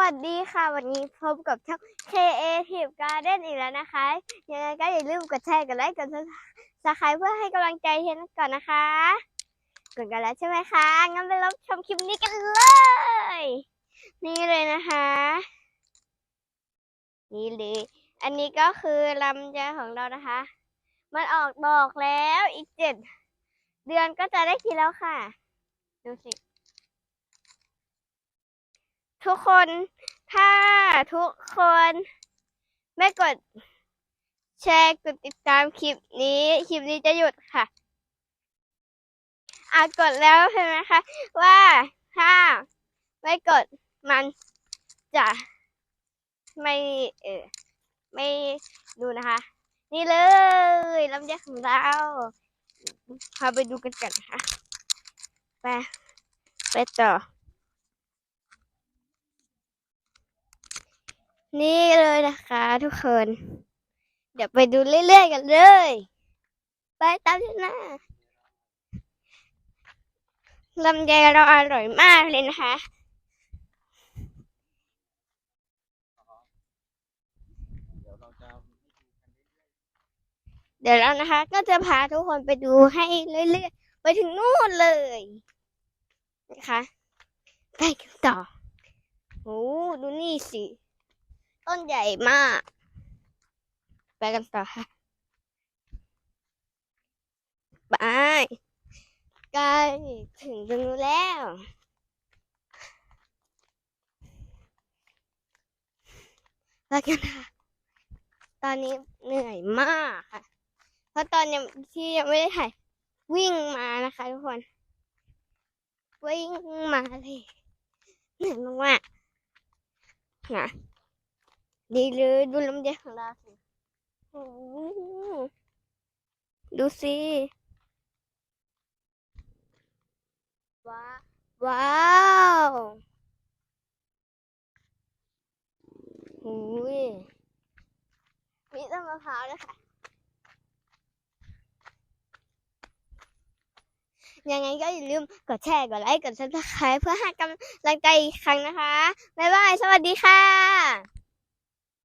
วัสดีค่ะ วันนี้พบกับช่อง Creative Garden อีกแล้วนะคะ ยังไงก็อย่าลืมกดแชร์กดไลค์กดซับสไครต์เพื่อให้กำลังใจเทนก่อนนะคะกดกันแล้วใช่ไหมคะงั้นไปรับชมคลิปนี้กันเลย นี่เลยนะคะ นี่เลย อันนี้ก็คือลำไยของเรานะคะ มันออกดอกแล้วอีกเจ็ดเดือนก็จะได้กินแล้วค่ะ ดูสิ ทุกคนถ้าทุกคนไม่กดแชร์กดติดตามคลิปนี้ คลิปนี้จะหยุดค่ะอะกดแล้วใช่ไหมคะ ว่าถ้าไม่กดมันจะไม่เออไม่ดูนะคะ นี่เลยลำไยของเราพาไปดูกันกันนะคะไปไปต่อ นี่เลยนะคะทุกคน เดี๋ยวไปดูเรื่อยๆกันเลย ไปตามที่หน้าลำไยเราอร่อยมากเลยนะคะเดี๋ยวเราจะเดี๋ยวเรานะคะ ก็จะพาทุกคนไปดูให้เรื่อยๆ ไปถึงนู่นเลยนะคะ ไปกันต่อ โอ้ดูนี่สิ ต้นใหญ่มาก ไปกันต่อค่ะไปใกล้ถึงตรงนู้นแล้วไปกันค่ะ ตอนนี้เหนื่อยมากค่ะ เพราะตอนยังที่ยังไม่ได้ถ่ายวิ่งมานะคะทุกคน วิ่งมาเลยเหนื่อยมากๆนะ ดีเลยดูลำไยของเราสิดูสิว้าว้าวโอ้ยมีต้นมะพร้าวด้วยค่ะ ยังไงก็อย่าลืมกดแชร์กดไลค์กดซับสไครต์เพื่อให้กำลังใจอีกครั้งนะคะ บ๊ายบาย สวัสดีค่ะ